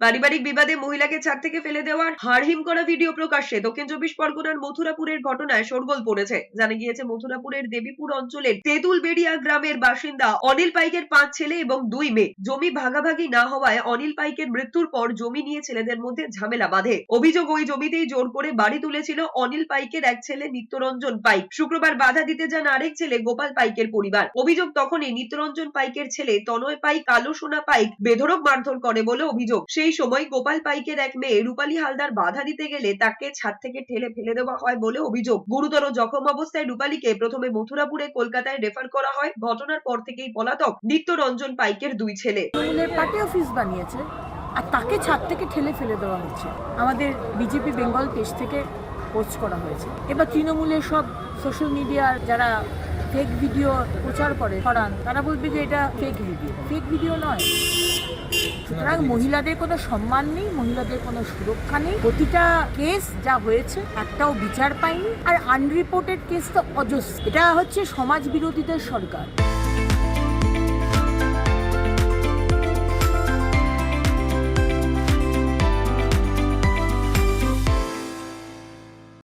পারিবারিক বিবাদে মহিলাকে ছাদ থেকে ফেলে দেওয়ার হাড়হিম করা ভিডিও প্রকাশ্যে দক্ষিণ চব্বিশ পরগনার মথুরাপুরের ঘটনায় শোরগোল পড়েছে। জানা গিয়েছে, মথুরাপুরের দেবীপুর অঞ্চলের তেঁতুলবেড়িয়া গ্রামের বাসিন্দা অনিল পাইকের পাঁচ ছেলে এবং দুই মেয়ে। জমি ভাগাভাগি না হওয়ায় অনিল পাইকের মৃত্যুর পর জমি নিয়ে ছেলেদের মধ্যে ঝামেলা বাঁধে। অভিযোগ ওই জমিতেই জোর করে বাড়ি তুলেছিল অনিল পাইকের এক ছেলে নিত্যরঞ্জন পাইক। শুক্রবার বাধা দিতে যান আরেক ছেলে গোপাল পাইকের পরিবার। অভিযোগ তখনই নিত্যরঞ্জন পাইকের ছেলে তনয় পাইক কালো সোনা পাইক বেধরক মারধর করে বলে অভিযোগ। সেই সময় গোপাল পাইকের এক মেয়ে রূপালী হালদার বাধা দিতে গেলে তাকে ছাদ থেকে ঠেলে ফেলে দেওয়া হয় বলে অভিযোগ। গুরুতর জখম অবস্থায় রূপালীকে প্রথমে মথুরাপুরে কলকাতায় রেফার করা হয়। ঘটনার পর থেকেই পলাতক নিত্যরঞ্জন পাইকের দুই ছেলে। পার্টি অফিস বানিয়েছে আর তাকে ছাদ থেকে ঠেলে ফেলে দেওয়া হচ্ছে। আমাদের বিজেপি বেঙ্গল পেজ থেকে পোস্ট করা হয়েছে। এবার তৃণমূলের সব সোশ্যাল মিডিয়ার যারা ফেক ভিডিও প্রচার করে করান তারা বলবে যে এটা ফেক ভিডিও ফেক ভিডিও নয়। সুতরাং মহিলাদের কোনো সম্মান নেই, মহিলাদের কোনো সুরক্ষা নেই। প্রতিটা কেস যা হয়েছে, একটাও বিচার পায়নি। আর আনরিপোর্টেড কেস তো অজস্র। এটা হচ্ছে সমাজ বিরোধীদের সরকার।